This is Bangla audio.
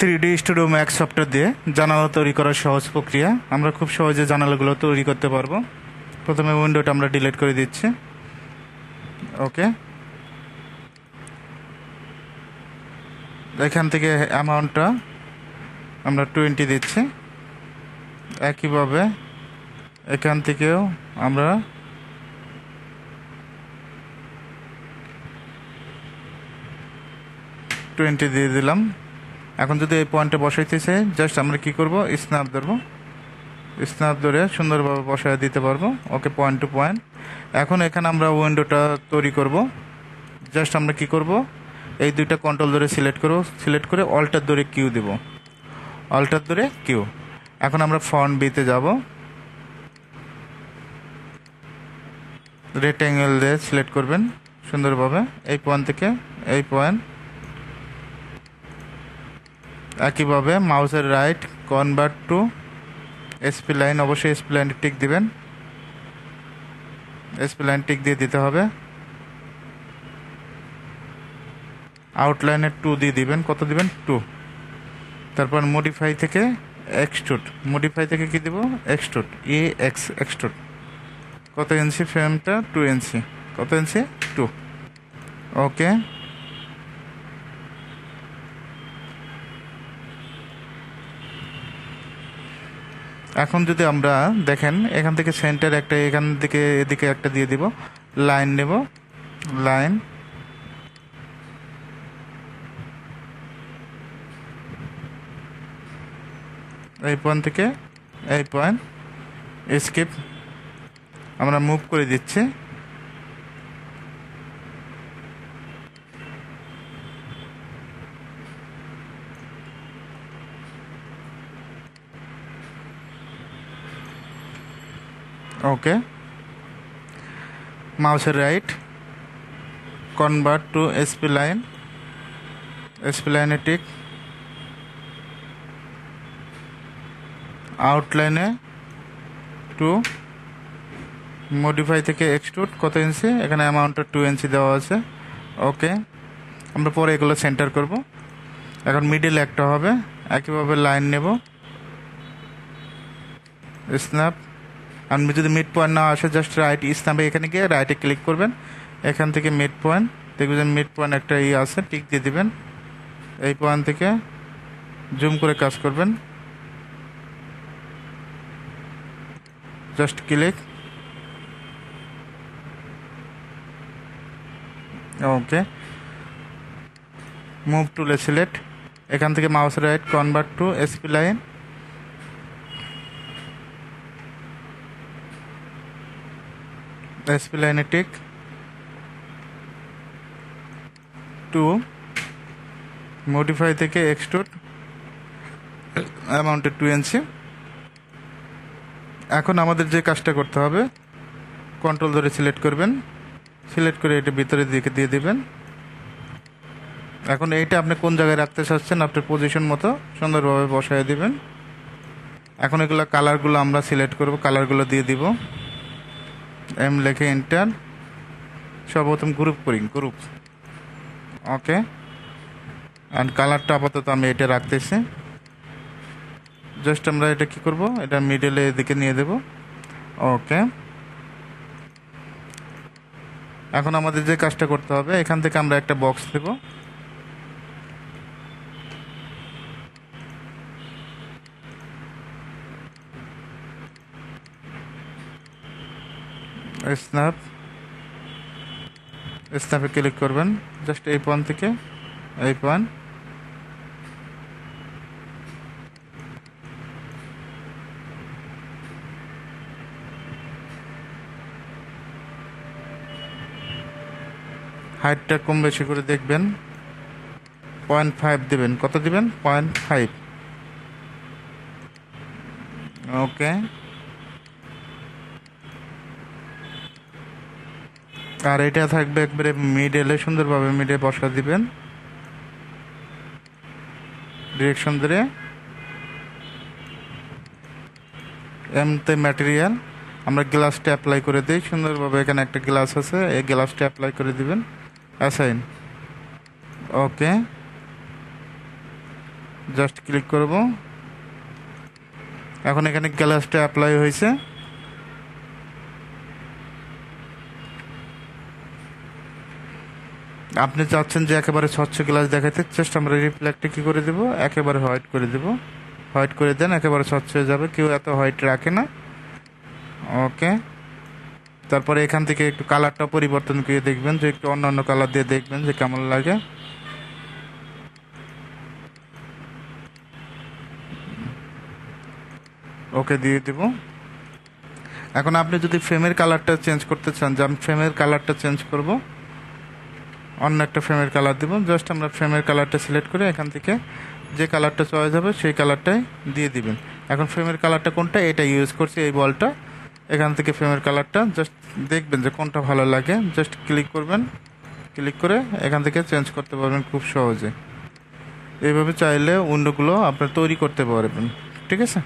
Three D studio max software দিয়ে জানালা তৈরি করার সহজ প্রক্রিয়া। আমরা খুব সহজে জানালাগুলো তৈরি করতে পারব। প্রথমে উইন্ডোটা আমরা ডিলিট করে দিচ্ছি। ওকে এখান থেকে অ্যামাউন্টটা আমরা টোয়েন্টি দিচ্ছি। একইভাবে এখান থেকেও আমরা টোয়েন্টি দিয়ে দিলাম। এখন যদি এই পয়েন্টে বসাইতে চাই জাস্ট আমরা কি করব? স্ন্যাপ ধরবো। স্ন্যাপ ধরে সুন্দরভাবে বসায় দিতে পারব। ওকে পয়েন্ট টু পয়েন্ট এখন এখানে আমরা উইন্ডোটা তৈরি করব। জাস্ট আমরা কি করব? এই দুইটা কন্ট্রোল ধরে সিলেক্ট করব। সিলেক্ট করে অল্টার ধরে কিউ দেব। অল্টার ধরে কিউ এখন আমরা ফন্ট বিতে যাব। রেক্ট্যাঙ্গেল দিয়ে সিলেক্ট করবেন সুন্দরভাবে। এই পয়েন্ট থেকে, এই পয়েন্ট একইভাবে মাউসের right convert to SP line, অবশ্যই এসপি লাইন টিক দিবেন। এসপি লাইন টিক দিয়ে দিতে হবে। আউটলাইনে টু দিয়ে দিবেন। কত দিবেন? টু। তারপর মডিফাই থেকে এক্সট্রুট মডিফাই থেকে কি দিব? এক্সট্রুট এ এক্স এক্সট্রুট কত ইঞ্চি ফ্রেমটা টু? ইঞ্চি কত ইঞ্চি টু ওকে এখন যদি আমরা দেখেন, এখান থেকে সেন্টার একটা, এখান থেকে এদিকে একটা দিয়ে দিব। লাইন নেব। লাইন এই পয়েন্ট থেকে এই পয়েন্ট স্কিপ আমরা মুভ করে দিচ্ছি। ওকে মাউসের right convert to SP line SP লাইনে টিক আউটলাইনে টু মডিফাই থেকে এক্সট্রুট কত ইঞ্চি এখানে অ্যামাউন্টটা টু ইঞ্চি দেওয়া আছে। ওকে আমরা পরে এগুলো সেন্টার করব। এখন মিডিল একটা হবে। একইভাবে লাইন নেব। স্ন্যাপ আপনি যদি মিড পয়েন্ট না আসে জাস্ট রাইট স্ন্যাপে এখানে গিয়ে রাইটে ক্লিক করবেন। এখান থেকে মিড পয়েন্ট দেখবেন যে মিড পয়েন্ট একটা ই আছে টিক দিয়ে দিবেন। এই পয়েন্ট থেকে জুম করে কাজ করবেন। জাস্ট ক্লিক ওকে মুভ টুলে সিলেক্ট এখান থেকে mouse right convert to SP line tick to modify থেকে এক্সট্রুট অ্যামাউন্টে টু এনসি এখন আমাদের যে কাজটা করতে হবে কন্ট্রোল ধরে সিলেক্ট করবেন। সিলেক্ট করে এটা ভিতরের দিকে দিয়ে দিবেন। এখন এইটা আপনি কোন জায়গায় রাখতে চাচ্ছেন, আপনার পজিশন মতো সুন্দরভাবে বসায় দিবেন। এখন এগুলো কালারগুলো আমরা সিলেক্ট করব কালারগুলো দিয়ে দিব। এম লেখে এন্টার সর্বপ্রথম গ্রুপ করি গ্রুপ ওকে অ্যান্ড কালারটা আপাতত আমি এটা রাখতেছি। জাস্ট আমরা এটা কি করব? এটা মিডলে এদিকে নিয়ে দেব। ওকে এখন আমাদের যে কাজটা করতে হবে, এখান থেকে আমরা একটা বক্স দেব। স্ন্যাপ স্ন্যাপে ক্লিক করবেন জাস্ট এই পয়েন্ট থেকে, এই পয়েন্ট হাইটটা কম বেশি করে দেখবেন পয়েন্ট ফাইভ দেবেন। কত দিবেন? পয়েন্ট ফাইভ ওকে আর এটা থাকবে একবারে মিডলে সুন্দরভাবে মিডে বসা দিবেন। ডিরেকশন ধরে। এমতে ম্যাটেরিয়াল আমরা গ্লাসটা অ্যাপ্লাই করে দিই। সুন্দরভাবে এখানে একটা গ্লাস আছে, এই গ্লাসটা অ্যাপ্লাই করে দিবেন। অ্যাসাইন ওকে জাস্ট ক্লিক করব। এখন এখানে গ্লাসটা অ্যাপ্লাই হয়েছে। আপনি চাচ্ছেন যে একেবারে স্বচ্ছ গ্লাস দেখাতে চেষ্টা আমরা রিফ্লেক্টে কী করে দেবো? একেবারে হোয়াইট করে দেবো। হোয়াইট করে দেন, একেবারে স্বচ্ছ হয়ে যাবে, কেউ এত হোয়াইট রাখে না। ওকে। তারপরে এখান থেকে একটু কালারটা পরিবর্তন করে দেখবেন, যে একটু অন্য অন্য কালার দিয়ে দেখবেন যে কেমন লাগে। ওকে, দিয়ে দেব। এখন আপনি যদি ফ্রেমের কালারটা চেঞ্জ করতে চান, যে আমি ফ্রেমের কালারটা চেঞ্জ করব অন্য একটা ফ্রেমের কালার দেবো। জাস্ট আমরা ফ্রেমের কালারটা সিলেক্ট করে এখান থেকে যে কালারটা চয়েস হবে সেই কালারটাই দিয়ে দিবেন। এখন ফ্রেমের কালারটা কোনটা, এটা ইউজ করছি এই বলটা। এখান থেকে ফ্রেমের কালারটা জাস্ট দেখবেন যে কোনটা ভালো লাগে। জাস্ট ক্লিক করবেন। ক্লিক করে এখান থেকে চেঞ্জ করতে পারবেন খুব সহজে। এইভাবে চাইলে উইন্ডোগুলো আপনার তৈরি করতে পারবেন। ঠিক আছে?